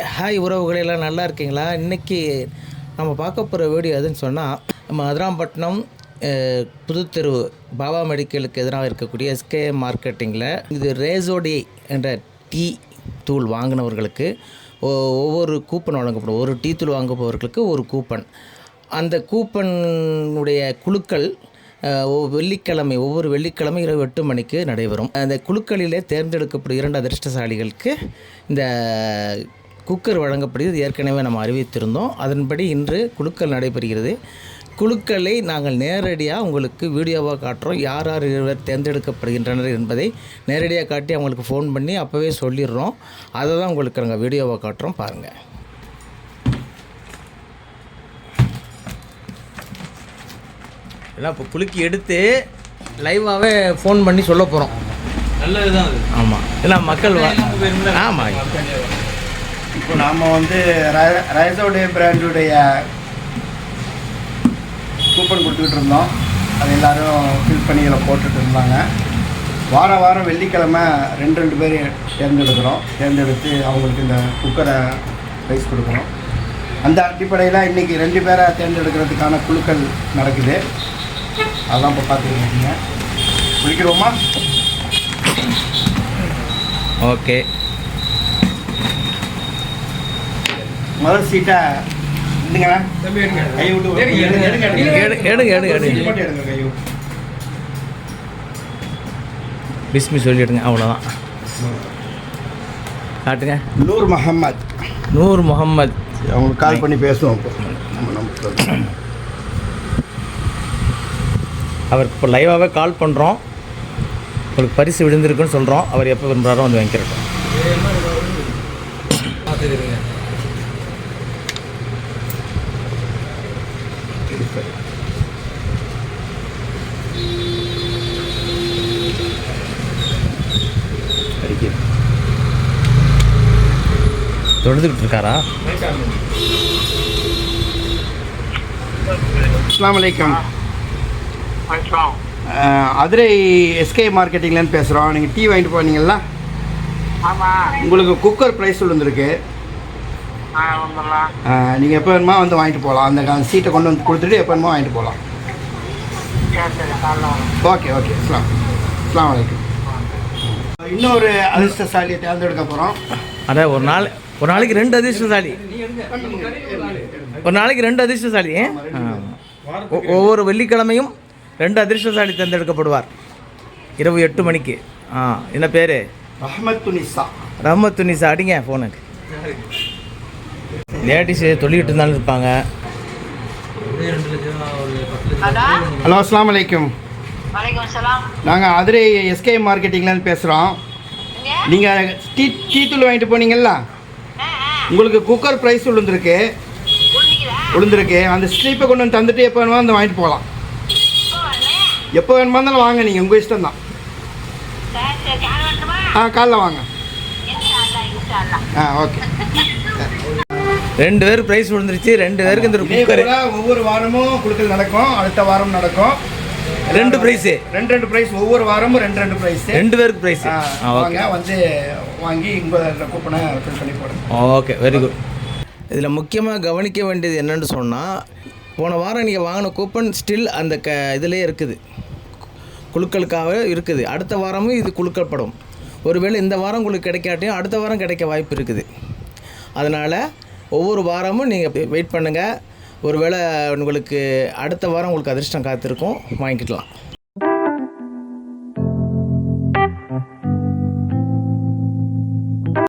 Hi உறவுகளெல்லாம் நல்லா இருக்கீங்களா? இன்றைக்கி நம்ம பார்க்க போகிற வீடியோ எதுன்னு சொன்னால் நம்ம அதிராம்பட்டினம் புதுத்தெரு பாபா மெடிக்கலுக்கு எதிராக இருக்கக்கூடிய எஸ்கே மார்க்கெட்டிங்கில் இது ரேசோடி என்ற டீ தூள் வாங்கினவர்களுக்கு ஒ- ஒவ்வொரு கூப்பன் வழங்கப்படும். ஒரு டீ தூள் வாங்குபவர்களுக்கு ஒரு கூப்பன். அந்த கூப்பனுடைய குழுக்கள் வெள்ளிக்கிழமை ஒவ்வொரு வெள்ளிக்கிழமை இரவு எட்டு மணிக்கு நடைபெறும். அந்த குழுக்களிலே தேர்ந்தெடுக்கப்படும் இரண்டு அதிர்ஷ்டசாலிகளுக்கு இந்த குக்கர் வழங்கப்படுகிறது ஏற்கனவே நம்ம அறிவித்திருந்தோம். அதன்படி இன்று குழுக்கள் நடைபெறுகிறது. குழுக்களை நாங்கள் நேரடியாக உங்களுக்கு வீடியோவாக காட்டுறோம். யார் யார் இருவர் தேர்ந்தெடுக்கப்படுகின்றனர் என்பதை நேரடியாக காட்டி அவங்களுக்கு ஃபோன் பண்ணி அப்போவே சொல்லிடுறோம். அதை தான் உங்களுக்கு நாங்கள் வீடியோவாக காட்டுறோம். பாருங்கள் எல்லாம் இப்போ குலுக்கி எடுத்து லைவாகவே ஃபோன் பண்ணி சொல்ல போகிறோம் நல்லது தான் அது. ஆமாம் ஏன்னா மக்கள் ஆமாம் இப்போ நாம் வந்து ரைஸோடைய பிராண்டுடைய கூப்பன் கொடுத்துக்கிட்டு இருந்தோம் அது எல்லோரும் ஃபில் பண்ணி இதில் போட்டுட்டு இருந்தாங்க. வாரம் வாரம் வெள்ளிக்கிழமை ரெண்டு ரெண்டு பேர் தேர்ந்தெடுக்கிறோம். தேர்ந்தெடுத்து அவங்களுக்கு இந்த குக்கரை ப்ரைஸ் கொடுக்குறோம். அந்த அடிப்படையில் இன்றைக்கி ரெண்டு பேரை தேர்ந்தெடுக்கிறதுக்கான குழுக்கள் நடக்குது. அதான் இப்போ பார்த்துக்கிட்டு இருக்கீங்க. குளிக்கிறோமா ஓகே முதல் சீட்டை எடுங்கண்ணா கை விட்டு எடுங்க எடுங்க எடுங்க. எடுங்க, எடுங்க, எடுங்க, எடுங்க. எடுங்க கை பிஸ்மி சொல்லிடுங்க அவ்வளோதான் காட்டுங்க. நூர் முகமது நூர் முகம்மது அவங்களுக்கு கால் பண்ணி பேசுவோம் அவருக்கு இப்போ லைவாகவே கால் பண்ணுறோம் உங்களுக்கு பரிசு விழுந்திருக்குன்னு சொல்கிறோம் அவர் எப்போ விரும்புகிறாரோ வந்து பார்த்துக்கிறீங்க தொழுதுகிட்டு இருக்காரா? அஸ்லாம் வலைக்கம் அதிரை எஸ்கே மார்க்கெட்டிங்லேருந்து பேசுகிறோம் நீங்கள் டீ வாங்கிட்டு போனீங்களா உங்களுக்கு குக்கர் ப்ரைஸ் விழுந்திருக்கு நீங்கள் எப்போ வேணுமா வந்து வாங்கிட்டு போகலாம் அந்த சீட்டை கொண்டு வந்து கொடுத்துட்டு எப்போ வேணுமா வாங்கிட்டு போகலாம் ஓகே ஓகே. அஸ்லாம் அஸ்லாம் வலைக்கம் இன்னொரு அதிர்ஷ்டசாலியை தேர்ந்தெடுக்க போகிறோம் அதான் ஒரு நாள் ஒரு நாளைக்கு ரெண்டு அதிர்ஷ்டசாலி. ஒரு நாளைக்கு ரெண்டு அதிர்ஷ்டசாலி ஆ. ஒ- ஒவ்வொரு வெள்ளிக்கிழமையும் ரெண்டு அதிர்ஷ்டசாலி தேர்ந்தெடுக்கப்படுவார். இரவு எட்டு மணிக்கு. ஆ என்ன பேர்? ரஹமத் துனிசா ரஹமத் துனிசா அடிங்க ஃபோனுக்கு லேடிஸு தொழிலிட்டு இருந்தாலும் இருப்பாங்க. ஹலோ அஸ்லாம் வலைக்கம் சலாம் நாங்கள் அதிரை எஸ்கே மார்க்கெட்டிங்லேருந்து பேசுகிறோம் நீங்கள் டீ டீ தூள் வாங்கிட்டு போனீங்கல்ல? உங்களுக்கு குக்கர் ப்ரைஸ் விழுந்திருக்கு விழுந்திருக்கு அந்த ஸ்லீப்பை கொண்டு வந்து தந்துட்டு எப்போ வேணுமோ வந்து வாங்கிட்டு போகலாம். எப்போ வேணுமா இருந்தாலும் வாங்க நீங்கள் உங்கள் இஷ்டம் தான் ஆ காலைல வாங்க. ஆ ஓகே. ரெண்டு பேருக்கு ப்ரைஸ் விழுந்துருச்சு ரெண்டு பேருக்கு இந்த குக்கர் ஒவ்வொரு வாரமும் குழுக்கள் நடக்கும் அடுத்த வாரம் நடக்கும். ரெண்டு ப்ரைஸு ரெண்டு ரெண்டு ப்ரைஸ் ஒவ்வொரு வாரமும் ரெண்டு ரெண்டு ப்ரைஸ் ரெண்டு பேருக்கு ப்ரைஸ் வாங்க வந்து வாங்கி உங்கள் கூப்பனை ஃபில் பண்ணி போடுங்க. ஓகே வெரி குட் இதில் முக்கியமாக கவனிக்க வேண்டியது என்னன்னு சொன்னால் போன வாரம் நீங்கள் வாங்கின கூப்பன் ஸ்டில் அந்த க இதிலே இருக்குது. குழுக்களுக்காக இருக்குது. அடுத்த வாரமும் இது குழுக்கப்படும். ஒருவேளை இந்த வாரம் உங்களுக்கு கிடைக்காட்டியும் அடுத்த வாரம் கிடைக்க வாய்ப்பு இருக்குது. அதனால் ஒவ்வொரு வாரமும் நீங்கள் வெயிட் பண்ணுங்கள் ஒருவேளை உங்களுக்கு அடுத்த வாரம் உங்களுக்கு அதிர்ஷ்டம் காத்திருக்கும். வாங்கிக்கலாம்.